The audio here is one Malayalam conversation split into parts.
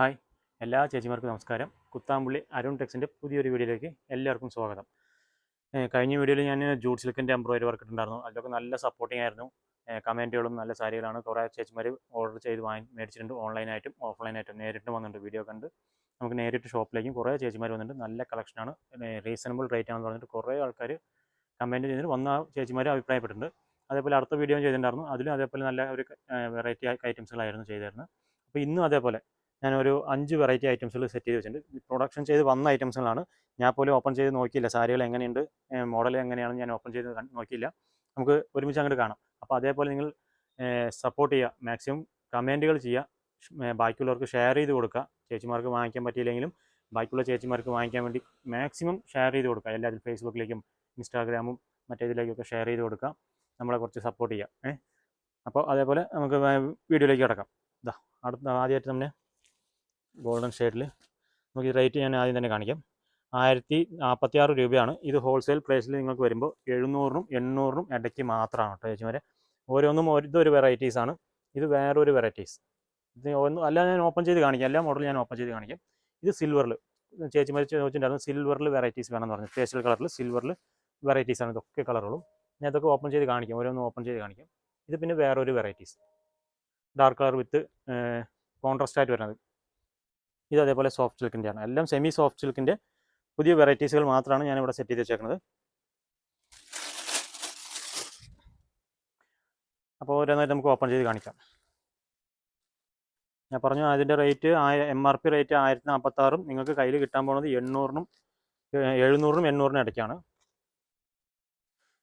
ഹായ്. എല്ലാ ചേച്ചിമാർക്കും നമസ്കാരം. കുത്താമ്പുള്ളി അരുൺ ടെക്സിന്റെ പുതിയൊരു വീഡിയോയിലേക്ക് എല്ലാവർക്കും സ്വാഗതം. കഴിഞ്ഞ വീഡിയോയിൽ ഞാൻ ജൂഡ് സിൽക്കിന്റെ എംബ്രോയിഡറി വർക്ക് ഉണ്ടായിരുന്നു അതിലൊക്കെ നല്ല സപ്പോർട്ടിംഗ് ആയിരുന്നു. കമന്റുകളും നല്ല സാരികളാണ്. കുറേ ചേച്ചിമാർ ഓർഡർ ചെയ്ത് വാങ്ങി മേടിച്ചിട്ടുണ്ട് ഓൺലൈനായിട്ടും ഓഫ്ലൈനായിട്ടും നേരിട്ട് വന്നിട്ടുണ്ട്. വീഡിയോ കണ്ട് നമുക്ക് നേരിട്ട് ഷോപ്പിലേക്കും കുറേ ചേച്ചിമാർ വന്നിട്ടുണ്ട്. നല്ല കളക്ഷനാണ് റീസണബിൾ റേറ്റ് ആണെന്ന് പറഞ്ഞിട്ട് കുറേ ആൾക്കാർ കമന്റ് ചെയ്തിട്ട് വന്ന ചേച്ചിമാർ അഭിപ്രായപ്പെട്ടിട്ടുണ്ട്. അതേപോലെ അടുത്ത വീഡിയോ ചെയ്തിട്ടുണ്ടായിരുന്നു. അതിലും അതേപോലെ നല്ല ഒരു വെറൈറ്റി ഐറ്റംസുകളായിരുന്നു ചെയ്തിരുന്നത്. അപ്പോൾ ഇന്നും അതേപോലെ ഞാനൊരു അഞ്ച് വെറൈറ്റി ഐറ്റംസുകൾ സെറ്റ് ചെയ്ത് വെച്ചിട്ടുണ്ട്. പ്രൊഡക്ഷൻ ചെയ്ത് വന്ന ഐറ്റംസുകളാണ് ഞാൻ പോലും ഓപ്പൺ ചെയ്ത് നോക്കിയില്ല. സാരികൾ എങ്ങനെയുണ്ട്? മോഡൽ എങ്ങനെയാണ് ഞാൻ ഓപ്പൺ ചെയ്ത് നോക്കിയില്ല. നമുക്ക് ഒരുമിച്ച് അങ്ങോട്ട് കാണാം. അപ്പോൾ അതേപോലെ നിങ്ങൾ സപ്പോർട്ട് ചെയ്യുക. മാക്സിമം കമന്റുകൾ ചെയ്യുക. ബാക്കിയുള്ളവർക്ക് ഷെയർ ചെയ്ത് കൊടുക്കുക. ചേച്ചിമാർക്ക് വാങ്ങിക്കാൻ പറ്റിയില്ലെങ്കിലും ബാക്കിയുള്ള ചേച്ചിമാർക്ക് വാങ്ങിക്കാൻ വേണ്ടി മാക്സിമം ഷെയർ ചെയ്ത് കൊടുക്കുക. എല്ലാത്തിലും ഫേസ്ബുക്കിലേക്കും ഇൻസ്റ്റാഗ്രാമും മറ്റേതിലേക്കൊക്കെ ഷെയർ ചെയ്ത് കൊടുക്കുക. നമ്മളെ കുറച്ച് സപ്പോർട്ട് ചെയ്യുക. ഏ അപ്പോൾ അതേപോലെ നമുക്ക് വീഡിയോയിലേക്ക് കിടക്കാം. ഇതാ അടുത്ത ആദ്യമായിട്ട് തന്നെ ഗോൾഡൻ ഷെയ്ഡിൽ നമുക്ക് റേറ്റ് ഞാൻ ആദ്യം തന്നെ കാണിക്കാം. ആയിരത്തി നാൽപ്പത്തി ആറ് രൂപയാണ്. ഇത് ഹോൾസെയിൽ പ്രൈസിൽ നിങ്ങൾക്ക് വരുമ്പോൾ എഴുന്നൂറിനും എണ്ണൂറിനും ഇടയ്ക്ക് മാത്രമാണ് കേട്ടോ ചേച്ചിമാരെ. ഓരോന്നും ഇതൊരു വെറൈറ്റീസാണ് ഇത് വേറൊരു വെറൈറ്റീസ് ഇത് ഒന്നും അല്ല ഞാൻ ഓപ്പൺ ചെയ്ത് കാണിക്കാം. എല്ലാ മോഡലും ഞാൻ ഓപ്പൺ ചെയ്ത് കാണിക്കാം. ഇത് സിൽവറിൽ ചേച്ചിമാർ ചോദിച്ചിട്ടുണ്ടായിരുന്നു സിൽവറിൽ വെറൈറ്റീസ് വേണമെന്ന് പറഞ്ഞു. പേസ്റ്റൽ കളറിൽ സിൽവറിൽ വെറൈറ്റീസ് ആണ്. ഇതൊക്കെ കളറുകളും ഞാൻ ഇതൊക്കെ ഓപ്പൺ ചെയ്ത് കാണിക്കാം. ഓരോന്നും ഓപ്പൺ ചെയ്ത് കാണിക്കാം. ഇത് പിന്നെ വേറൊരു varieties dark colour with contrast ആയിട്ട് വരുന്നത്. ഇത് അതേപോലെ സോഫ്റ്റ് സിൽക്കിന്റെയാണ് എല്ലാം സെമി സോഫ്റ്റ് സിൽക്കിന്റെ പുതിയ വെറൈറ്റീസുകൾ മാത്രമാണ് ഞാൻ ഇവിടെ സെറ്റ് ചെയ്ത് വെച്ചേക്കുന്നത്. അപ്പോൾ ഓരോന്നായിട്ട് നമുക്ക് ഓപ്പൺ ചെയ്ത് കാണിക്കാം. ഞാൻ പറഞ്ഞു അതിന്റെ rate M R P rate ആയിരത്തി നാൽപ്പത്താറും നിങ്ങൾക്ക് കയ്യിൽ കിട്ടാൻ പോകുന്നത് എണ്ണൂറിനും എഴുന്നൂറിനും എണ്ണൂറിനും ഇടയ്ക്കാണ്.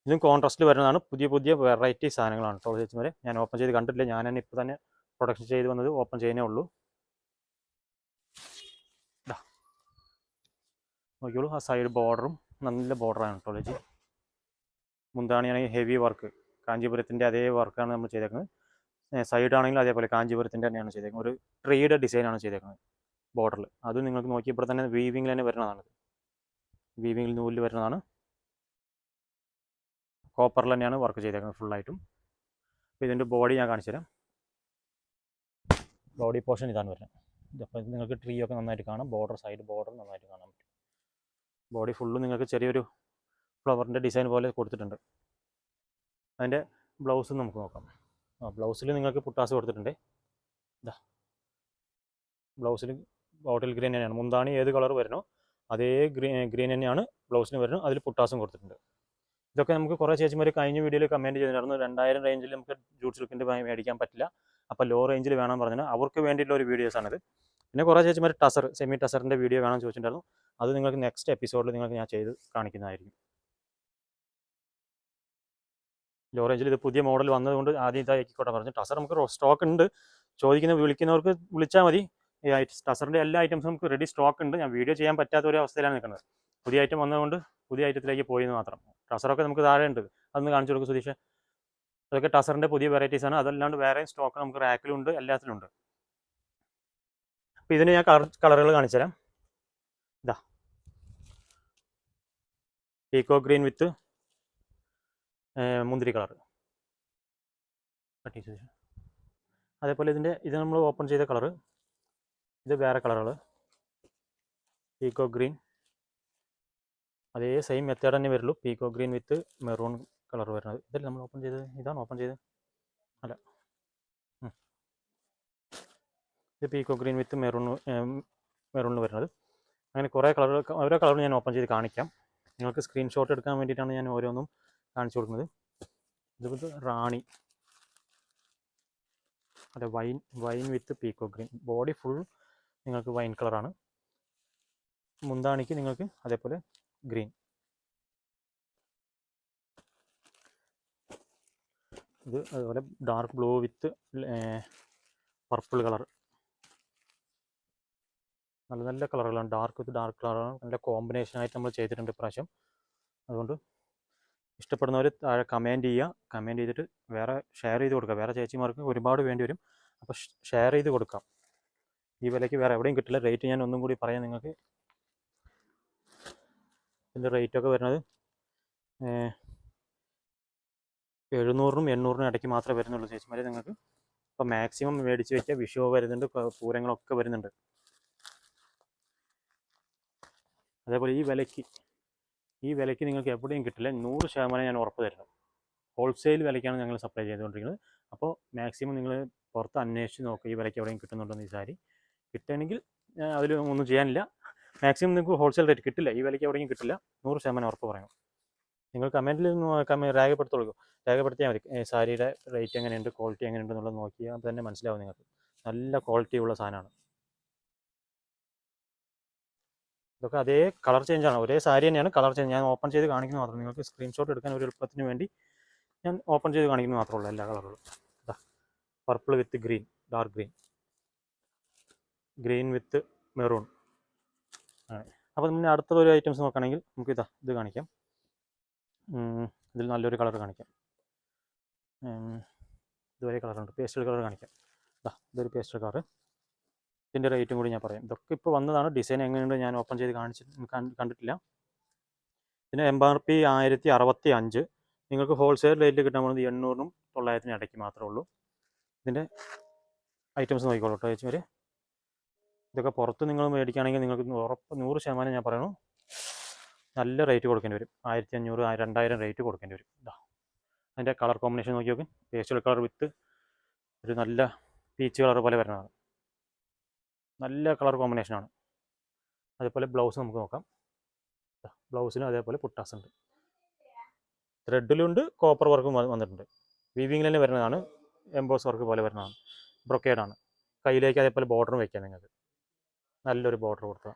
ഇതും കോൺട്രാസ്റ്റിൽ വരുന്നതാണ്. പുതിയ പുതിയ വെറൈറ്റി സാധനങ്ങളാണ്. കേട്ടോ ചേച്ചിമാരെ ഞാൻ ഓപ്പൺ ചെയ്ത് കണ്ടിട്ടില്ല. ഞാൻ തന്നെ ഇപ്പോൾ തന്നെ പ്രൊഡക്ഷൻ ചെയ്ത് വന്നത് ഓപ്പൺ ചെയ്യുന്നേ ഉള്ളൂ. നോക്കിയോളൂ ആ സൈഡ് ബോർഡറും നല്ല ബോർഡറാണ് കേട്ടോ ചേച്ചി മുന്താണിയാണെങ്കിൽ ഹെവി വർക്ക് കാഞ്ചീപുരത്തിന്റെ അതേ വർക്കാണ് നമ്മൾ ചെയ്തേക്കുന്നത്. സൈഡ് ആണെങ്കിലും അതേപോലെ കാഞ്ചീപുരത്തിന്റെ തന്നെയാണ് ചെയ്തേക്കുന്നത്. ഒരു ട്രീയുടെ ഡിസൈനാണ് ചെയ്തേക്കുന്നത് ബോർഡറിൽ അത് നിങ്ങൾക്ക് നോക്കി ഇവിടെ തന്നെ വീവിങ്ങിൽ തന്നെ വരുന്നതാണ്. വീവിങ്ങിൽ നൂലിൽ വരുന്നതാണ്. കോപ്പറിൽ തന്നെയാണ് വർക്ക് ചെയ്തേക്കുന്നത് ഫുള്ളായിട്ടും അപ്പോൾ ഇതിന്റെ ബോഡി ഞാൻ കാണിച്ചു തരാം. ബോഡി പോർഷൻ ഇതാണ് വരുന്നത്. അപ്പോൾ നിങ്ങൾക്ക് ട്രീ ഒക്കെ നന്നായിട്ട് കാണാം. ബോർഡർ സൈഡ് ബോർഡർ നന്നായിട്ട് കാണാൻ പറ്റും. ബോഡി ഫുള്ളും നിങ്ങൾക്ക് ചെറിയൊരു ഫ്ലവറിന്റെ ഡിസൈൻ പോലെ കൊടുത്തിട്ടുണ്ട്. അതിന്റെ ബ്ലൗസ് നമുക്ക് നോക്കാം. ആ ബ്ലൗസിൽ നിങ്ങൾക്ക് പുട്ടാസ് കൊടുത്തിട്ടുണ്ട്. ഇതാ ബ്ലൗസിൽ ബോട്ടിൽ ഗ്രീൻ തന്നെയാണ്. മുന്താണി ഏത് കളർ വരണോ അതേ ഗ്രീൻ ഗ്രീൻ തന്നെയാണ് ബ്ലൗസിന് വരണോ അതിൽ പുട്ടാസും കൊടുത്തിട്ടുണ്ട്. ഇതൊക്കെ നമുക്ക് കുറേ ചേച്ചിമാർ കഴിഞ്ഞ വീഡിയോയിൽ കമന്റ് ചെയ്തിട്ടുണ്ടായിരുന്നു. രണ്ടായിരം റേഞ്ചിൽ നമുക്ക് ജൂട്ട് സിൽക്കിന്റെ മേടിക്കാൻ പറ്റില്ല. അപ്പോൾ ലോ റേഞ്ചിൽ വേണം പറഞ്ഞാൽ അവർക്ക് വേണ്ടിയിട്ടുള്ള ഒരു വീഡിയോസാണിത് പിന്നെ കുറേ ചേച്ചിമാർ ടസർ സെമി ടസറിന്റെ വീഡിയോ വേണം ചോദിച്ചിട്ടുണ്ടായിരുന്നു. അത് നിങ്ങൾക്ക് നെക്സ്റ്റ് എപ്പിസോഡിൽ നിങ്ങൾക്ക് ഞാൻ ചെയ്ത് കാണിക്കുന്നതായിരിക്കും. ലോ ഇത് പുതിയ മോഡൽ വന്നതുകൊണ്ട് ആദ്യം ഇതായിക്കോട്ടെ പറഞ്ഞു. ടസർ നമുക്ക് സ്റ്റോക്ക് ഉണ്ട്. ചോദിക്കുന്ന വിളിക്കുന്നവർക്ക് വിളിച്ചാൽ മതി. ടസറിന്റെ എല്ലാ ഐറ്റംസും നമുക്ക് റെഡി സ്റ്റോക്ക് ഉണ്ട്. ഞാൻ വീഡിയോ ചെയ്യാൻ പറ്റാത്ത ഒരു അവസ്ഥയിലാണ് നിൽക്കുന്നത്. പുതിയ ഐറ്റം വന്നതുകൊണ്ട് പുതിയ ഐറ്റത്തിലേക്ക് പോയെന്ന് മാത്രം. ടസറൊക്കെ നമുക്ക് താഴെ ഉണ്ട് അതൊന്ന് കാണിച്ചു കൊടുക്കും സുധീഷ്. അതൊക്കെ ടസറിന്റെ പുതിയ വെറൈറ്റീസാണ് അതല്ലാണ്ട് വേറെയും സ്റ്റോക്ക് നമുക്ക് റാക്കിലുണ്ട് എല്ലാത്തിലുണ്ട്. അപ്പോൾ ഇതിന് ഞാൻ കളർ കളറുകൾ കാണിച്ചു തരാം ഇതാ പീക്കോ ഗ്രീൻ വിത്ത് മുന്തിരി കളർ അതേപോലെ ഇതിന്റെ ഇത് നമ്മൾ ഓപ്പൺ ചെയ്ത കളർ ഇത് വേറെ കളറുകൾ പീക്കോ ഗ്രീൻ അതേ സെയിം മെത്തേഡ് തന്നെ വരുള്ളൂ. Peacock green with maroon colour വരുന്നത്. ഇതല്ലേ നമ്മൾ ഓപ്പൺ ചെയ്തത്? ഇതാണ് ഓപ്പൺ ചെയ്തത്. അല്ല. ഇത് പീക്കോ ഗ്രീൻ വിത്ത് മെറൂൺ മെറൂണിൽ വരുന്നത്. അങ്ങനെ കുറേ കളറുകൾ ഓരോ കളറും ഞാൻ ഓപ്പൺ ചെയ്ത് കാണിക്കാം. നിങ്ങൾക്ക് സ്ക്രീൻഷോട്ട് എടുക്കാൻ വേണ്ടിയിട്ടാണ് ഞാൻ ഓരോന്നും കാണിച്ചു കൊടുക്കുന്നത്. ഇതുപോലെ റാണി. അതെ wine wine with peacock green body full നിങ്ങൾക്ക് വൈൻ കളറാണ്. മുന്താണിക്ക് നിങ്ങൾക്ക് അതേപോലെ ഗ്രീൻ ഇത് അതുപോലെ dark blue with purple colour. നല്ല നല്ല കളറുകളാണ്. ഡാർക്ക് വിത്ത് ഡാർക്ക് കളറാണ്. നല്ല കോമ്പിനേഷൻ ആയിട്ട് നമ്മൾ ചെയ്തിട്ടുണ്ട് ഇപ്രാവശ്യം. അതുകൊണ്ട് ഇഷ്ടപ്പെടുന്നവർ താഴെ കമന്റ് ചെയ്യുക. കമന്റ് ചെയ്തിട്ട് വേറെ ഷെയർ ചെയ്ത് കൊടുക്കുക. വേറെ ചേച്ചിമാർക്ക് ഒരുപാട് വേണ്ടി വരും. അപ്പോൾ ഷെയർ ചെയ്ത് കൊടുക്കാം. ഈ വിലയ്ക്ക് വേറെ എവിടെയും കിട്ടില്ല. റേറ്റ് ഞാൻ ഒന്നും കൂടി പറയാം നിങ്ങൾക്ക്. ഇതിന്റെ റേറ്റൊക്കെ വരുന്നത് എഴുന്നൂറിനും എണ്ണൂറിനും ഇടയ്ക്ക് മാത്രമേ വരുന്നുള്ളൂ ചേച്ചിമാരെ നിങ്ങൾക്ക്. അപ്പോൾ മാക്സിമം മേടിച്ച് വെച്ചാൽ വിഷു വരുന്നുണ്ട് പൂരങ്ങളൊക്കെ വരുന്നുണ്ട്. അതേപോലെ ഈ വിലയ്ക്ക് ഈ വിലയ്ക്ക് നിങ്ങൾക്ക് എവിടെയും കിട്ടില്ല. നൂറ് ശതമാനം ഞാൻ ഉറപ്പ് തരുന്നു. ഹോൾസെയിൽ വിലയ്ക്കാണ് ഞങ്ങൾ സപ്ലൈ ചെയ്തുകൊണ്ടിരിക്കുന്നത്. അപ്പോൾ മാക്സിമം നിങ്ങൾ പുറത്ത് അന്വേഷിച്ച് നോക്കുക ഈ വിലയ്ക്ക് എവിടെയും കിട്ടുന്നുണ്ടോ ഈ സാരി. കിട്ടുകയാണെങ്കിൽ അതിൽ ഒന്നും ചെയ്യാനില്ല. മാക്സിമം നിങ്ങൾക്ക് ഹോൾസെയിൽ റേറ്റ് കിട്ടില്ല. ഈ വിലയ്ക്ക് എവിടെയും കിട്ടില്ല. നൂറ് ശതമാനം ഉറപ്പ് പറയണം. നിങ്ങൾ കമന്റിൽ കമ രേഖപ്പെടുത്തുള്ളൂ രേഖപ്പെടുത്തിയാൽ മതി. സാരിയുടെ റേറ്റ് എങ്ങനെയുണ്ട്? ക്വാളിറ്റി എങ്ങനെയുണ്ട് എന്നുള്ളത് നോക്കിയാൽ തന്നെ മനസ്സിലാവും നിങ്ങൾക്ക്. നല്ല ക്വാളിറ്റി ഉള്ള സാധനമാണ്. ഇതൊക്കെ അതേ കളർ ചേഞ്ച് ആണ്. ഒരേ സാരി തന്നെയാണ് കളർ ചേഞ്ച് ഞാൻ ഓപ്പൺ ചെയ്ത് കാണിക്കുന്നത് മാത്രം. നിങ്ങൾക്ക് സ്ക്രീൻഷോട്ട് എടുക്കാൻ ഒരു എളുപ്പത്തിന് വേണ്ടി ഞാൻ ഓപ്പൺ ചെയ്ത് കാണിക്കുന്നത് മാത്രമേ ഉള്ളൂ എല്ലാ കളറുകളും ഇതാ purple with green dark green green with maroon അപ്പോൾ പിന്നെ അടുത്ത ഒരു ഐറ്റംസ് നോക്കുകയാണെങ്കിൽ നമുക്ക് ഇതാ ഇത് കാണിക്കാം. ഇതിൽ നല്ലൊരു കളർ കാണിക്കാം. ഇതുവരെ കളറുണ്ട് പേസ്റ്റൽ കളർ കാണിക്കാം. ഇതാ ഇതൊരു പേസ്റ്റൽ കളർ ഇതിന്റെ റേറ്റും കൂടി ഞാൻ പറയാം. ഇതൊക്കെ ഇപ്പോൾ വന്നതാണ്. ഡിസൈൻ എങ്ങനെയുണ്ട് ഞാൻ ഓപ്പൺ ചെയ്ത് കാണിച്ച് കണ്ടിട്ടില്ല. പിന്നെ എം ആർ പി ആയിരത്തി അറുപത്തി അഞ്ച് നിങ്ങൾക്ക് ഹോൾസെയിൽ റേറ്റിൽ കിട്ടാൻ പോകുന്നത് എണ്ണൂറിനും തൊള്ളായിരത്തിനും ഇടയ്ക്ക് മാത്രമേ ഉള്ളൂ. ഇതിന്റെ ഐറ്റംസ് നോക്കിക്കോളൂ കേട്ടോ ചേച്ചി ഇതൊക്കെ പുറത്ത് നിങ്ങൾ മേടിക്കുകയാണെങ്കിൽ നിങ്ങൾക്ക് ഉറപ്പ് നൂറ് ശതമാനം ഞാൻ പറയണു. നല്ല റേറ്റ് കൊടുക്കേണ്ടി വരും. ആയിരത്തി അഞ്ഞൂറ് രണ്ടായിരം റേറ്റ് കൊടുക്കേണ്ടി വരും. ഇതാ അതിന്റെ കളർ കോമ്പിനേഷൻ നോക്കി നോക്കി. പേസ്റ്റൽ കളർ വിത്ത് ഒരു നല്ല പീച്ച് കളർ പോലെ വരുന്നതാണ്. നല്ല കളർ കോമ്പിനേഷനാണ് അതേപോലെ ബ്ലൗസ് നമുക്ക് നോക്കാം. ബ്ലൗസിനും അതേപോലെ പുട്ടാസ് ഉണ്ട്. ത്രെഡിലുണ്ട് കോപ്പർ വർക്കും വന്നിട്ടുണ്ട്. വീവിങ്ങിൽ തന്നെ വരുന്നതാണ് എംബോസ് വർക്ക് പോലെ വരുന്നതാണ്. ബ്രൊക്കേഡാണ് കയ്യിലേക്ക് അതേപോലെ ബോർഡറും വയ്ക്കാം നിങ്ങൾക്ക്. നല്ലൊരു ബോർഡർ കൊടുക്കുക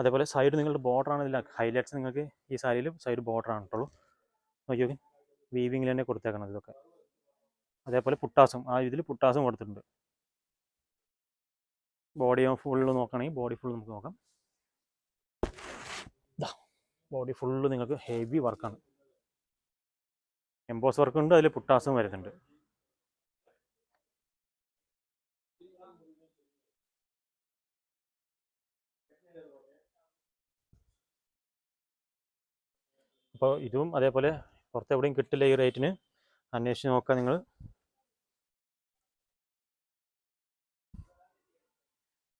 അതേപോലെ സൈഡ് നിങ്ങളുടെ ബോർഡറാണ് ഇതിൽ ഹൈലൈറ്റ്സ് നിങ്ങൾക്ക് ഈ സാരിയിൽ സൈഡ് ബോർഡറാണ് കേട്ടുള്ളൂ നോക്കി നോക്കി. വീവിങ്ങിൽ തന്നെ കൊടുത്തേക്കണം ഇതൊക്കെ. അതേപോലെ പുട്ടാസും ആ ഇതിൽ പുട്ടാസും കൊടുത്തിട്ടുണ്ട്. ബോഡി ഫുള്ള് നോക്കുകയാണെങ്കിൽ ബോഡി ഫുൾ നമുക്ക് നോക്കാം. ബോഡി ഫുള്ള് നിങ്ങൾക്ക് ഹെവി വർക്കാണ് എംബോസ് വർക്ക് ഉണ്ട് അതിൽ പുട്ടാസും വരുന്നുണ്ട്. അപ്പോൾ ഇതും അതേപോലെ പുറത്തെവിടെയും കിട്ടില്ല ഈ റേറ്റിന് അന്വേഷിച്ച് നോക്കുക നിങ്ങൾ.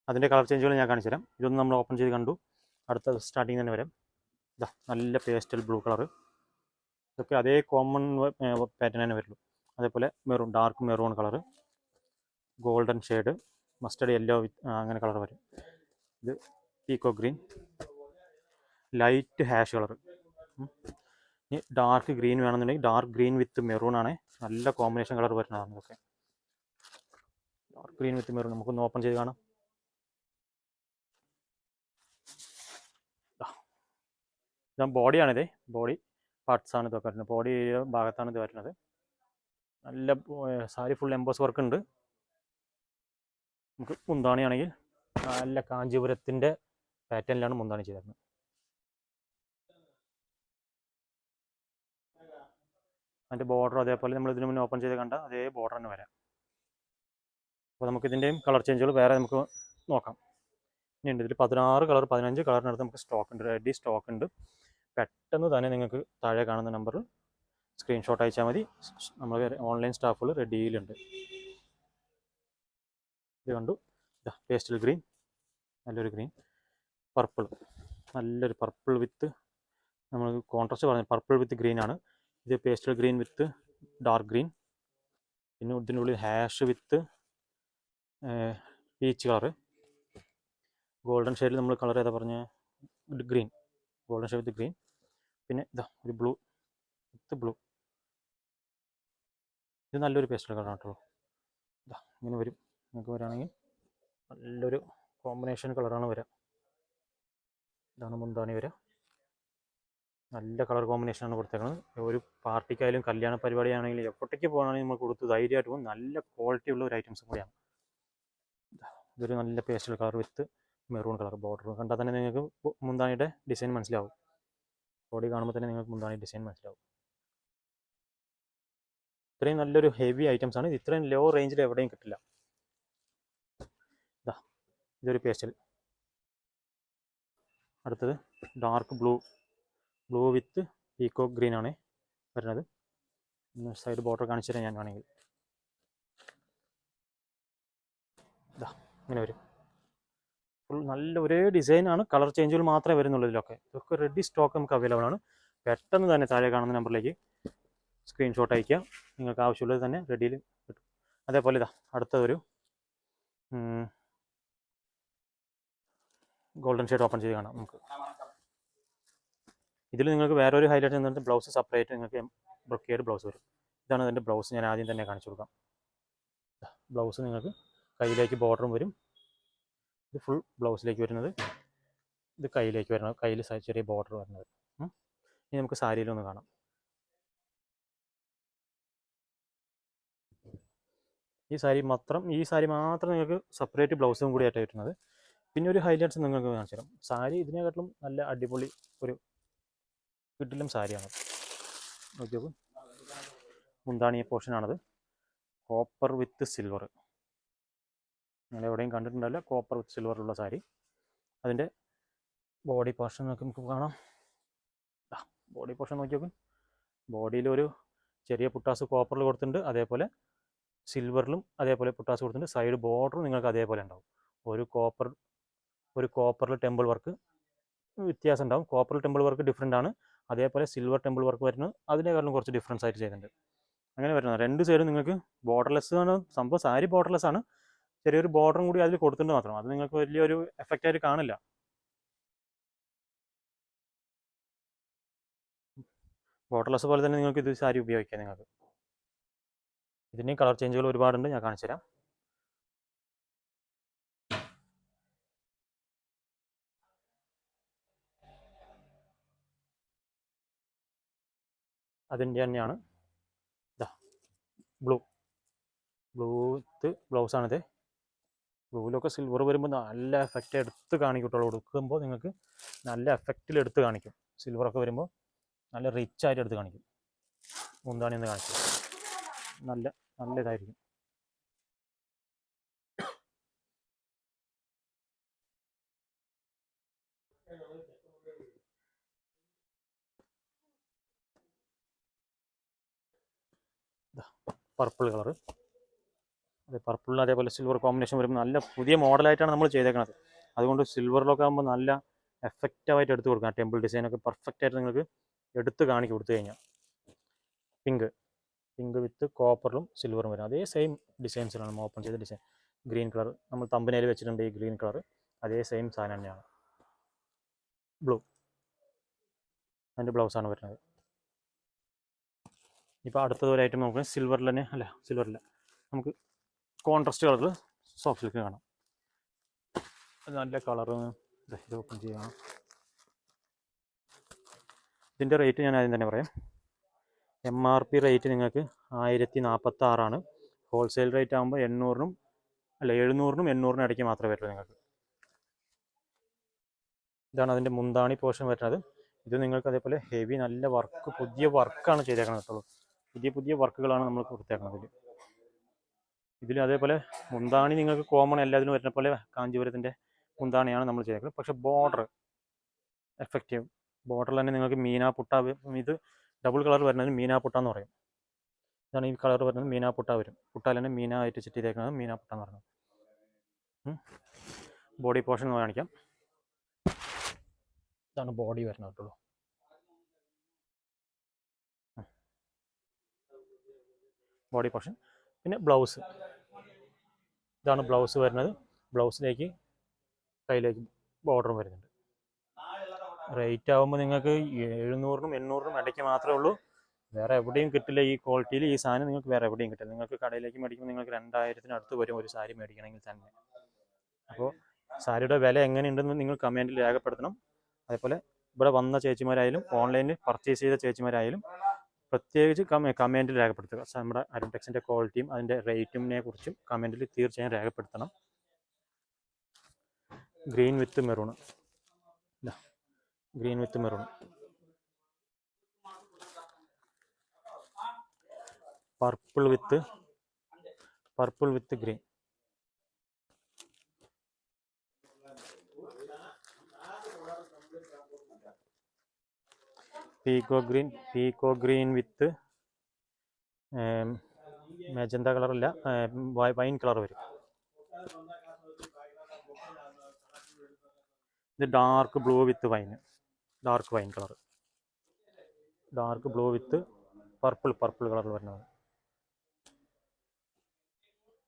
അതിന്റെ കളർ ചേഞ്ചുകൾ ഞാൻ കാണിച്ചു തരാം. ഇതൊന്നും നമ്മൾ ഓപ്പൺ ചെയ്ത് കണ്ടു. അടുത്ത സ്റ്റാർട്ടിങ് തന്നെ വരാം. ഇതാ നല്ല പേസ്റ്റൽ ബ്ലൂ കളർ ഇതൊക്കെ അതേ കോമൺ പാറ്റേൺ തന്നെ വരുള്ളൂ. അതേപോലെ maroon dark maroon colour golden shade mustard yellow അങ്ങനെ കളർ വരും. ഇത് peacock green light ash colour ഇനി ഡാർക്ക് ഗ്രീൻ വേണമെന്നുണ്ടെങ്കിൽ ഡാർക്ക് ഗ്രീൻ വിത്ത് മെറൂൺ ആണ്. നല്ല കോമ്പിനേഷൻ കളർ വരുന്നതാണ് ഇതൊക്കെ. ഡാർക്ക് ഗ്രീൻ വിത്ത് മെറൂൺ നമുക്കൊന്ന് ഓപ്പൺ ചെയ്ത് കാണാം. ഇതാ. ബോഡിയാണിത് ബോഡി പാർട്സാണ് ഇതൊക്കെ വരുന്നത്. ബോഡി ഭാഗത്താണ് ഇത് വരുന്നത്. നല്ല സാരി ഫുൾ എംബോസ് വർക്ക് ഉണ്ട്. നമുക്ക് മുന്താണിയാണെങ്കിൽ നല്ല കാഞ്ചീപുരത്തിന്റെ പാറ്റേണിലാണ് മുന്താണി ചെയ്തിരുന്നത് അതിന്റെ ബോർഡർ അതേപോലെ നമ്മൾ ഇതിനു മുന്നേ ഓപ്പൺ ചെയ്ത് കണ്ട അതേ ബോർഡർ തന്നെ വരാം. അപ്പോൾ നമുക്ക് ഇതിന്റെയും കളർ ചേഞ്ചുകൾ വേറെ നമുക്ക് നോക്കാം. ഇനി ഉണ്ട് ഇതിൽ പതിനാറ് കളർ പതിനഞ്ച് കളറിനടുത്ത് നമുക്ക് സ്റ്റോക്ക് ഉണ്ട്. റെഡി സ്റ്റോക്ക് ഉണ്ട്. പെട്ടെന്ന് തന്നെ നിങ്ങൾക്ക് താഴെ കാണുന്ന നമ്പറിൽ സ്ക്രീൻഷോട്ട് അയച്ചാൽ മതി. നമ്മൾ ഓൺലൈൻ സ്റ്റാഫുകൾ റെഡിയിലുണ്ട് ഇത് കണ്ടു. പേസ്റ്റൽ ഗ്രീൻ നല്ലൊരു ഗ്രീൻ പർപ്പിൾ നല്ലൊരു പർപ്പിൾ വിത്ത് നമ്മൾ കോൺട്രാസ്റ്റ് പറഞ്ഞു പർപ്പിൾ വിത്ത് ഗ്രീൻ ആണ്. ഇത് pastel green with dark green പിന്നെ ഇതിന്റെ ഉള്ളിൽ ash with peach colour golden ഷെയ്ഡിൽ നമ്മൾ കളർ ഏതാ പറഞ്ഞ? Green golden shade with green പിന്നെ ഇതാ ഒരു ബ്ലൂ വിത്ത് ബ്ലൂ. ഇത് നല്ലൊരു പേസ്റ്റൽ കളറാണ് കേട്ടോ. ഇതാ ഇങ്ങനെ വരും. നിങ്ങൾക്ക് വരാണെങ്കിൽ നല്ലൊരു കോമ്പിനേഷൻ കളറാണ് വരിക. ഇതാണ് മുന്താണി വരിക. നല്ല കളർ കോമ്പിനേഷനാണ് കൊടുത്തേക്കുന്നത് ഒരു പാർട്ടിക്കായാലും കല്യാണ പരിപാടി പരിപാടിയാണെങ്കിലും എപ്പോഴത്തേക്ക് പോകണമെങ്കിൽ നമ്മൾ കൊടുത്ത് ധൈര്യമായിട്ട് പോകും. നല്ല ക്വാളിറ്റി ഉള്ള ഒരു ഐറ്റംസും കൂടിയാണ്. ഇതാ, ഇതൊരു നല്ല pastel colour with maroon colour border കണ്ടാൽ തന്നെ നിങ്ങൾക്ക് മുന്താണിയുടെ ഡിസൈൻ മനസ്സിലാവും. ബോഡി കാണുമ്പോൾ തന്നെ നിങ്ങൾക്ക് മുന്താണി ഡിസൈൻ മനസ്സിലാവും. ഇത്രയും നല്ലൊരു ഹെവി ഐറ്റംസ് ആണ്. ഇത് ഇത്രയും ലോ റേഞ്ചിൽ എവിടെയും കിട്ടില്ല. ഇതാ ഇതൊരു പേസ്റ്റൽ അടുത്തത് dark blue blue with peacock green ആണ് വരുന്നത്. സൈഡ് ബോർഡർ കാണിച്ചു തരാം ഞാൻ വേണമെങ്കിൽ. ഇതാ ഇങ്ങനെ വരും. നല്ല ഒരേ ഡിസൈനാണ് കളർ ചേഞ്ചുകൾ മാത്രമേ വരുന്നുള്ളൂ ഇതിലൊക്കെ ഇതൊക്കെ റെഡി സ്റ്റോക്ക് നമുക്ക് അവൈലബിൾ ആണ്. പെട്ടെന്ന് തന്നെ താഴെ കാണുന്ന നമ്പറിലേക്ക് സ്ക്രീൻഷോട്ട് അയക്കുക നിങ്ങൾക്ക് ആവശ്യമുള്ളത് തന്നെ റെഡിയിൽ കിട്ടും. അതേപോലെ ഇതാ അടുത്തതൊരു ഗോൾഡൻ ഷെയ്ഡ് ഓപ്പൺ ചെയ്ത് കാണാം നമുക്ക്. ഇതിൽ നിങ്ങൾക്ക് വേറെ ഒരു ഹൈലൈറ്റ് എന്ന് ബ്ലൗസ് സെപ്പറേറ്റ് നിങ്ങൾക്ക് ബ്രൊക്കേഡ് ബ്ലൗസ് വരും. ഇതാണ് അതിന്റെ ബ്ലൗസ് ഞാൻ ആദ്യം തന്നെ കാണിച്ചു കൊടുക്കാം. ബ്ലൗസ് നിങ്ങൾക്ക് കയ്യിലേക്ക് ബോർഡറും വരും. ഇത് ഫുൾ ബ്ലൗസിലേക്ക് വരുന്നത്. ഇത് കയ്യിലേക്ക് വരുന്നത്. കയ്യിൽ ചെറിയ ബോർഡർ വരുന്നത്. ഇനി നമുക്ക് സാരിയിലൊന്ന് കാണാം. ഈ സാരി മാത്രം ഈ സാരി മാത്രം നിങ്ങൾക്ക് സെപ്പറേറ്റ് ബ്ലൗസും കൂടി ആയിട്ട് വരുന്നത്. പിന്നെ ഒരു ഹൈലൈറ്റ്സ് നിങ്ങൾക്ക് കാണിച്ചു തരാം. സാരി ഇതിനെക്കാട്ടിലും നല്ല അടിപൊളി ഒരു കിട്ടിലും സാരിയാണ്. നോക്കിയപ്പോൾ നോക്കൂ മുന്താണിയ പോർഷനാണത് കോപ്പർ വിത്ത് സിൽവർ നിങ്ങൾ എവിടെയും കണ്ടിട്ടുണ്ടല്ലോ കോപ്പർ വിത്ത് ഉള്ള സാരി. അതിന്റെ ബോഡി പോർഷൻ നോക്കി നമുക്ക് കാണാം. ബോഡി പോർഷൻ നോക്കി നോക്കും. ബോഡിയിൽ ഒരു ചെറിയ പുട്ടാസ് കോപ്പറിൽ കൊടുത്തിട്ടുണ്ട്. അതേപോലെ സിൽവറിലും അതേപോലെ പുട്ടാസ് കൊടുത്തിട്ടുണ്ട്. സൈഡ് ബോർഡറും നിങ്ങൾക്ക് അതേപോലെ ഉണ്ടാവും. ഒരു കോപ്പർ ഒരു കോപ്പറിൽ ടെമ്പിൾ വർക്ക് വ്യത്യാസം ഉണ്ടാവും. കോപ്പറിൽ ടെമ്പിൾ വർക്ക് ഡിഫറെന്റ് ആണ്. അതേപോലെ സിൽവർ ടെമ്പിൾ വർക്ക് വരുന്നത് അതിനേക്കാളും കുറച്ച് ഡിഫറൻസ് ആയിട്ട് ചെയ്തിട്ടുണ്ട് അങ്ങനെ വരുന്നത്. രണ്ട് സൈഡും നിങ്ങൾക്ക് ബോർഡർലെസ് ആണ്. സംഭവം സാരി ബോർഡർലെസ് ആണ്. ചെറിയൊരു ബോർഡറും കൂടി അതിൽ കൊടുത്തിട്ടുണ്ട് മാത്രം. അത് നിങ്ങൾക്ക് വലിയൊരു എഫക്റ്റ് ആയിട്ട് കാണില്ല. ബോർഡർലെസ് പോലെ തന്നെ നിങ്ങൾക്ക് ഇത് സാരി ഉപയോഗിക്കാം നിങ്ങൾക്ക്. ഇതിന്റെയും കളർ ചേഞ്ചുകൾ ഒരുപാടുണ്ട്. ഞാൻ കാണിച്ചു തരാം. അതിന്റെ തന്നെയാണ്. ബ്ലൂ ബ്ലൂത്ത് ബ്ലൗസാണിത് ബ്ലൂവിലൊക്കെ സിൽവർ വരുമ്പോൾ നല്ല എഫക്റ്റ് എടുത്ത് കാണിക്കട്ടുള്ളൂ കൊടുക്കുമ്പോൾ നിങ്ങൾക്ക് നല്ല എഫക്റ്റിൽ എടുത്ത് കാണിക്കും. സിൽവറൊക്കെ വരുമ്പോൾ നല്ല റിച്ച് ആയിട്ട് എടുത്ത് കാണിക്കും. മുന്താണി എന്ന് കാണിക്കും. നല്ല നല്ല ഇതായിരിക്കും. പർപ്പിൾ കളറ് അതെ പർപ്പിളിൽ അതേപോലെ സിൽവർ കോമ്പിനേഷൻ വരുമ്പോൾ നല്ല പുതിയ മോഡലായിട്ടാണ് നമ്മൾ ചെയ്തേക്കുന്നത് അതുകൊണ്ട് സിൽവറിലൊക്കെ ആകുമ്പോൾ നല്ല എഫക്റ്റീവായിട്ട് എടുത്ത് കൊടുക്കാം ടെമ്പിൾ ഡിസൈനൊക്കെ പെർഫെക്റ്റ് ആയിട്ട് നിങ്ങൾക്ക് എടുത്ത് കാണിക്കി കൊടുത്തു കഴിഞ്ഞാൽ പിങ്ക് പിങ്ക് വിത്ത് കോപ്പറിലും സിൽവറും വരും. അതേ സെയിം ഡിസൈൻസിലാണ് നമ്മൾ ഓപ്പൺ ചെയ്ത ഡിസൈൻ ഗ്രീൻ കളർ നമ്മൾ തമ്പനയിൽ വെച്ചിട്ടുണ്ട് ഈ ഗ്രീൻ കളർ അതേ സെയിം സാധനം തന്നെയാണ്. ബ്ലൂ അതിന്റെ ബ്ലൗസാണ് വരുന്നത്. ഇപ്പോൾ അടുത്തത് ഒരു ഐറ്റം നോക്കുന്നത് സിൽവറിൽ തന്നെ അല്ല സിൽവറില്ല നമുക്ക് കോൺട്രസ്റ്റ് കളറിൽ സോഫ്റ്റ് സിൽക്ക് കാണാം. നല്ല കളറ് ഇത് ഓപ്പൺ ചെയ്യണം ഇതിന്റെ റേറ്റ് ഞാൻ ആദ്യം തന്നെ പറയാം. എം ആർ പി റേറ്റ് നിങ്ങൾക്ക് ആയിരത്തി നാൽപ്പത്തി ആറാണ് ഹോൾസെയിൽ റേറ്റ് ആകുമ്പോൾ എണ്ണൂറിനും അല്ല എഴുന്നൂറിനും എണ്ണൂറിനും ഇടയ്ക്ക് മാത്രമേ വരുള്ളൂ നിങ്ങൾക്ക്. ഇതാണ് അതിന്റെ മുന്താണി പോർഷൻ വരുന്നത്. ഇത് നിങ്ങൾക്ക് അതേപോലെ ഹെവി നല്ല വർക്ക് പുതിയ വർക്കാണ് ചെയ്തേക്കുന്നത് കേട്ടോ. പുതിയ പുതിയ വർക്കുകളാണ് നമ്മൾ കൊടുത്തേക്കുന്നത് ഇതിൽ അതേപോലെ മുന്താണി നിങ്ങൾക്ക് കോമൺ എല്ലാത്തിനും വരുന്ന പോലെ കാഞ്ചീപുരത്തിന്റെ മുന്താണിയാണ് നമ്മൾ ചെയ്തേക്കുന്നത്. പക്ഷേ ബോർഡർ എഫക്റ്റീവ് ബോർഡറിൽ തന്നെ നിങ്ങൾക്ക് മീനാ ഇത് ഡബിൾ കളർ വരുന്നത് മീനാ എന്ന് പറയും. ഇതാണ് ഈ കളർ വരുന്നത് മീനാ വരും. പുട്ടാൽ തന്നെ മീനായിട്ട് ആയിട്ട് ചുറ്റി ചെയ്തേക്കുന്നത് മീനാ എന്ന് പറയുന്നത്. ബോഡി പോർഷൻ എന്ന് കാണിക്കാം. ഇതാണ് ബോഡി വരുന്നത് കേട്ടോ. ബോഡി പോർഷൻ പിന്നെ ബ്ലൗസ് ഇതാണ് ബ്ലൗസ് വരുന്നത്. ബ്ലൗസിലേക്ക് കയ്യിലേക്ക് ബോർഡറും വരുന്നുണ്ട്. റേറ്റ് ആകുമ്പോൾ നിങ്ങൾക്ക് എഴുന്നൂറിനും എണ്ണൂറിനും ഇടയ്ക്ക് മാത്രമേ ഉള്ളൂ. വേറെ എവിടെയും കിട്ടില്ല ഈ ക്വാളിറ്റിയിൽ ഈ സാധനം നിങ്ങൾക്ക് വേറെ എവിടെയും കിട്ടില്ല. നിങ്ങൾക്ക് കടയിലേക്ക് മേടിക്കുമ്പോൾ നിങ്ങൾക്ക് രണ്ടായിരത്തിന് അടുത്ത് വരും ഒരു സാരി മേടിക്കണമെങ്കിൽ തന്നെ. അപ്പോൾ സാരിയുടെ വില എങ്ങനെയുണ്ടെന്ന് നിങ്ങൾ കമന്റിൽ രേഖപ്പെടുത്തണം. അതേപോലെ ഇവിടെ വന്ന ചേച്ചിമാരായാലും ഓൺലൈനിൽ പർച്ചേസ് ചെയ്ത ചേച്ചിമാരായാലും പ്രത്യേകിച്ച് കമന്റിൽ രേഖപ്പെടുത്തുക. നമ്മുടെ അരുൺടെക്സിന്റെ ക്വാളിറ്റിയും അതിന്റെ റേറ്റിനെ കുറിച്ചും കമന്റിൽ തീർച്ചയായും രേഖപ്പെടുത്തണം. Green with maroon green with maroon purple with purple with green peacock green peacock green with magenta കളറല്ല wine colour വരും. ഇത് dark blue with wine dark wine colour dark blue with purple purple കളറിൽ വരുന്നത്.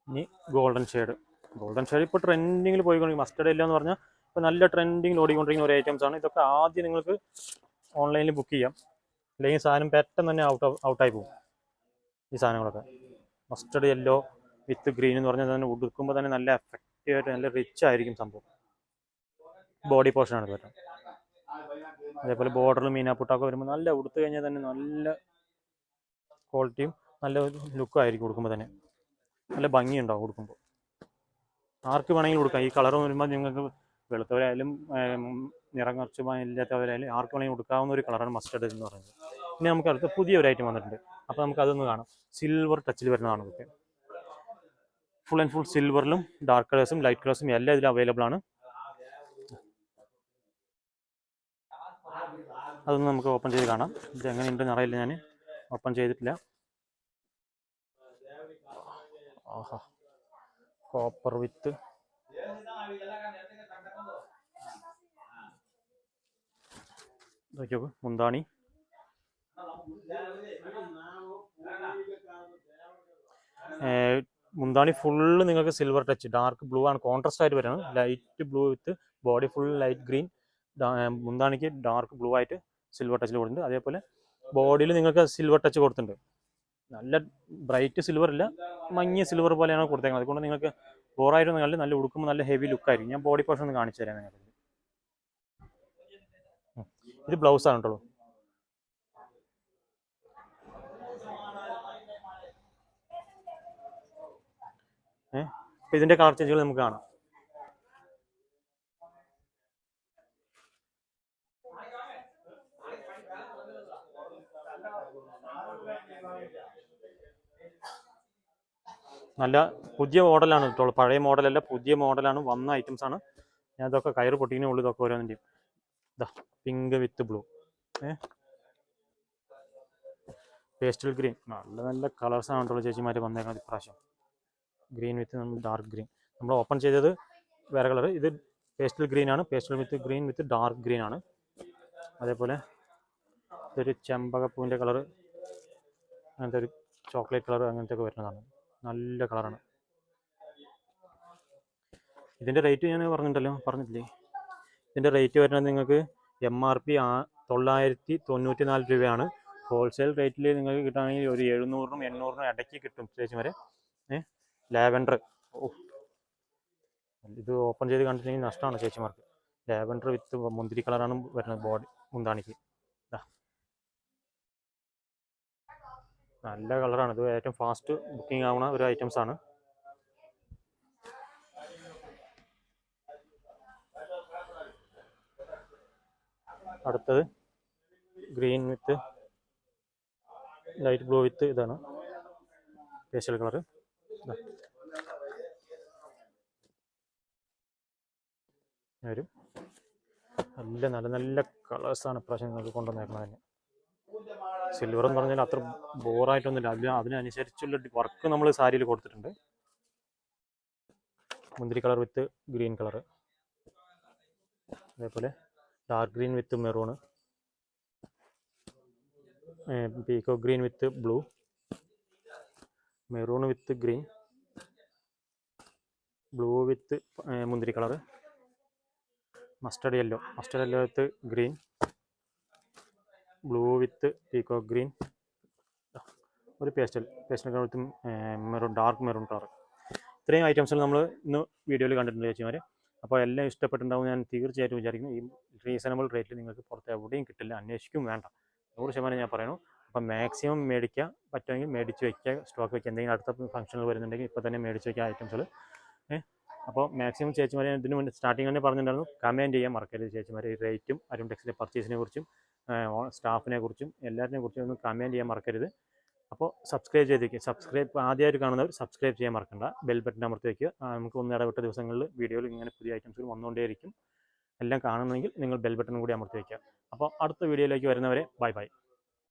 ഇനി ഗോൾഡൻ ഷെയ്ഡ് ഗോൾഡൻ ഷെയ്ഡ് ഇപ്പോൾ ട്രെൻഡിങ്ങിൽ പോയിക്കൊണ്ടിരിക്കും മസ്റ്റേഡ് ഇല്ല എന്ന് പറഞ്ഞാൽ ഇപ്പോൾ നല്ല ട്രെൻഡിങ്ങിൽ ഓടിക്കൊണ്ടിരിക്കുന്ന ഒരു ഐറ്റംസ് ആണ്. ഇതൊക്കെ ആദ്യം നിങ്ങൾക്ക് ഓൺലൈനിൽ ബുക്ക് ചെയ്യാം. അല്ലെങ്കിൽ സാധനം പെട്ടെന്ന് തന്നെ ഔട്ട് ഔട്ടായി പോകും. ഈ സാധനങ്ങളൊക്കെ. മസ്റ്റർഡ് യെല്ലോ വിത്ത് ഗ്രീൻ എന്ന് പറഞ്ഞാൽ തന്നെ ഉടുക്കുമ്പോൾ തന്നെ നല്ല എഫക്റ്റീവ് ആയിട്ട് നല്ല റിച്ച് ആയിരിക്കും സംഭവം. ബോഡി പോർഷനാണ് ആണ് പറ്റും അതേപോലെ ബോർഡറിൽ മീനാപ്പുട്ടൊക്കെ വരുമ്പോൾ നല്ല ഉടുത്തു കഴിഞ്ഞാൽ തന്നെ നല്ല ക്വാളിറ്റിയും നല്ല ലുക്കും ആയിരിക്കും ഉടുക്കുമ്പോൾ തന്നെ. നല്ല ഭംഗിയുണ്ടാവും കൊടുക്കുമ്പോൾ ആർക്ക് വേണമെങ്കിലും കൊടുക്കാം ഈ കളർ വരുമ്പോൾ നിങ്ങൾക്ക് വെളുത്തവരായാലും നിറം കുറച്ച് ഇല്ലാത്തവരായാലും ആർക്ക് വേണമെങ്കിൽ കൊടുക്കാവുന്ന ഒരു കളറാണ് മസ്റ്റർഡ് എന്ന് പറയുന്നത്. ഇനി നമുക്ക് അടുത്ത പുതിയ ഒരു ഐറ്റം വന്നിട്ടുണ്ട്. അപ്പോൾ നമുക്ക് അതൊന്ന് കാണാം. സിൽവർ ടച്ചിൽ വരുന്നതാണ് ഇതൊക്കെ ഫുൾ ആൻഡ് ഫുൾ സിൽവറിലും ഡാർക്ക് കളേഴ്സും ലൈറ്റ് കളേഴ്സും എല്ലാം ഇതിൽ അവൈലബിൾ ആണ്. അതൊന്ന് നമുക്ക് ഓപ്പൺ ചെയ്ത് കാണാം. ഇത് എങ്ങനെയുണ്ടെന്ന് അറിയില്ല ഞാൻ. ഓപ്പൺ ചെയ്തിട്ടില്ല. ആഹാ. കോപ്പർ വിത്ത് നോക്കിയോക്ക് മുന്താണി മുന്താണി ഫുള്ള് നിങ്ങൾക്ക് സിൽവർ ടച്ച് ഡാർക്ക് ബ്ലൂ ആണ്. കോൺട്രാസ്റ്റ് ആയിട്ട് വരുന്നത് light blue with body full light green മുന്താണിക്ക് dark blue ആയിട്ട് സിൽവർ ടച്ചിൽ കൊടുത്തിട്ടുണ്ട്. അതേപോലെ ബോഡിയിൽ നിങ്ങൾക്ക് സിൽവർ ടച്ച് കൊടുത്തിട്ടുണ്ട്. നല്ല ബ്രൈറ്റ് സിൽവർ ഇല്ല മങ്ങിയ സിൽവർ പോലെയാണ് കൊടുത്തേക്കുന്നത്. അതുകൊണ്ട് നിങ്ങൾക്ക് ബോറായിട്ട് നല്ല നല്ല ഉടുക്കുമ്പോൾ നല്ല ഹെവി ലുക്കായിരിക്കും ഞാൻ ബോഡി പോർഷൻ ഒന്ന് കാണിച്ചു തരാം നിങ്ങൾക്ക്. ഇത് ബ്ലൗസ് ആണ് കേട്ടോ ഏഹ് ഇതിന്റെ കളർ ചേഞ്ചുകൾ നമുക്ക് കാണാം. നല്ല പുതിയ മോഡലാണ് കേട്ടോ. പഴയ മോഡലല്ല പുതിയ മോഡലാണ്. വന്ന ഐറ്റംസ് ആണ്. ഞാൻ ഇതൊക്കെ കയറ് പൊട്ടിക്കുന്നേ ഉള്ളൂ ഇതൊക്കെ ഓരോന്നിന്റെയും ഇതാ പിങ്ക് വിത്ത് ബ്ലൂ ഏ? പേസ്റ്റൽ ഗ്രീൻ നല്ല നല്ല കളേഴ്സ് ആണ് കേട്ടോ ചേച്ചിമാർ വന്നേക്കുന്നത് ഇപ്രാവശ്യം. ഗ്രീൻ വിത്ത് ഡാർക്ക് ഗ്രീൻ നമ്മൾ ഓപ്പൺ ചെയ്തത് വേറെ കളർ ഇത് പേസ്റ്റൽ ഗ്രീൻ ആണ്. Pastel with green with dark green ആണ്. അതേപോലെ ഇതൊരു ചെമ്പകപ്പൂവിന്റെ കളർ അങ്ങനത്തെ ഒരു ചോക്ലേറ്റ് കളർ അങ്ങനത്തെ ഒക്കെ വരുന്നതാണ്. നല്ല കളറാണ് ഇതിന്റെ റേറ്റ് ഞാൻ പറഞ്ഞിട്ടുണ്ടല്ലോ പറഞ്ഞിട്ടില്ലേ? ഇതിന്റെ റേറ്റ് വരുന്നത് നിങ്ങൾക്ക് എം ആർ പി ആ തൊള്ളായിരത്തി തൊണ്ണൂറ്റി നാല് രൂപയാണ് ഹോൾസെയിൽ റേറ്റിൽ നിങ്ങൾക്ക് കിട്ടുകയാണെങ്കിൽ ഒരു എഴുന്നൂറിനും എണ്ണൂറിനും ഇടയ്ക്ക് കിട്ടും ചേച്ചി വരെ. ലാവൻഡർ. ഓ ഇത് ഓപ്പൺ ചെയ്ത് കണ്ടിട്ടുണ്ടെങ്കിൽ നഷ്ടമാണ് ചേച്ചിമാർക്ക്. ലാവൻഡർ വിത്ത് മുന്തിരി കളറാണ് വരുന്നത് ബോഡി മുന്താണിക്ക്. നല്ല കളറാണ് ഇത് ഏറ്റവും ഫാസ്റ്റ് ബുക്കിംഗ് ആവുന്ന ഒരു ഐറ്റംസ് ആണ്. അടുത്തത് green with light blue with ഇതാണ് പേസ്റ്റൽ കളർ വരും. നല്ല നല്ല നല്ല കളേഴ്സാണ് ഇപ്രാവശ്യം നിങ്ങൾക്ക് കൊണ്ടുവന്നേക്കുന്നത് തന്നെ. സിൽവർ എന്ന് പറഞ്ഞാൽ അത്ര ബോറായിട്ടൊന്നുമില്ല. അതിന് അതിനനുസരിച്ചുള്ള വർക്ക് നമ്മൾ സാരിയിൽ കൊടുത്തിട്ടുണ്ട്. മുന്തിരി കളർ വിത്ത് ഗ്രീൻ കളർ അതേപോലെ dark green with maroon peacock green with blue maroon with green blue with മുന്തിരി colour. Mustard yellow mustard yellow with green blue with peacock green ഒരു pastel pastel colour with maroon dark maroon colour ഇത്രയും ഐറ്റംസുകൾ നമ്മൾ ഇന്ന് വീഡിയോയിൽ കണ്ടിട്ടുണ്ട് ചേച്ചിമാർ അപ്പോൾ എല്ലാം ഇഷ്ടപ്പെട്ടിട്ടുണ്ടാവും ഞാൻ തീർച്ചയായിട്ടും വിചാരിക്കുന്നു. ഈ റീസണബിൾ റേറ്റിൽ നിങ്ങൾക്ക് പുറത്ത് എവിടെയും കിട്ടില്ല. അന്വേഷിക്കും വേണ്ട. നൂറ് ശതമാനം ഞാൻ പറയുന്നു. അപ്പം മാക്സിമം മേടിക്കുക. പറ്റുമെങ്കിൽ മേടിച്ച് വയ്ക്കുക സ്റ്റോക്ക് വയ്ക്കുക എന്തെങ്കിലും അടുത്ത ഫംഗ്ഷനുകൾ വരുന്നുണ്ടെങ്കിൽ ഇപ്പോൾ തന്നെ മേടിച്ച് വയ്ക്കുക ഐറ്റംസുകൾ അപ്പോൾ മാക്സിമം ചേച്ചിമാരെ ഇതിനു വേണ്ടി സ്റ്റാർട്ടിംഗ് തന്നെ പറഞ്ഞിട്ടുണ്ടായിരുന്നു. കമന്റ് ചെയ്യാൻ മറക്കരുത് ചേച്ചിമാരെ. റേറ്റും അരുൺ ടെക്സിലെ പർച്ചേസിനെ കുറിച്ചും സ്റ്റാഫിനെ കുറിച്ചും എല്ലാത്തിനെ കുറിച്ചും ഒന്ന് കമന്റ് ചെയ്യാൻ മറക്കരുത്. അപ്പോൾ സബ്സ്ക്രൈബ് ചെയ്തേക്കുക സബ്സ്ക്രൈബ് ആദ്യമായിട്ട് കാണുന്നവർ സബ്സ്ക്രൈബ് ചെയ്യാൻ മറക്കണ്ട. ബെൽ ബട്ടൺ അമർത്തി വയ്ക്കുക നമുക്ക് ഒന്ന് ഇടപെട്ട ദിവസങ്ങളിൽ വീഡിയോയിൽ ഇങ്ങനെ പുതിയ ഐറ്റംസുകൾ വന്നുകൊണ്ടേയിരിക്കും. എല്ലാം കാണണമെങ്കിൽ നിങ്ങൾ ബെൽ ബട്ടൺ കൂടി അമർത്തി വയ്ക്കുക അപ്പോൾ അടുത്ത വീഡിയോയിലേക്ക് വരുന്നവരെ ബൈ ബൈ.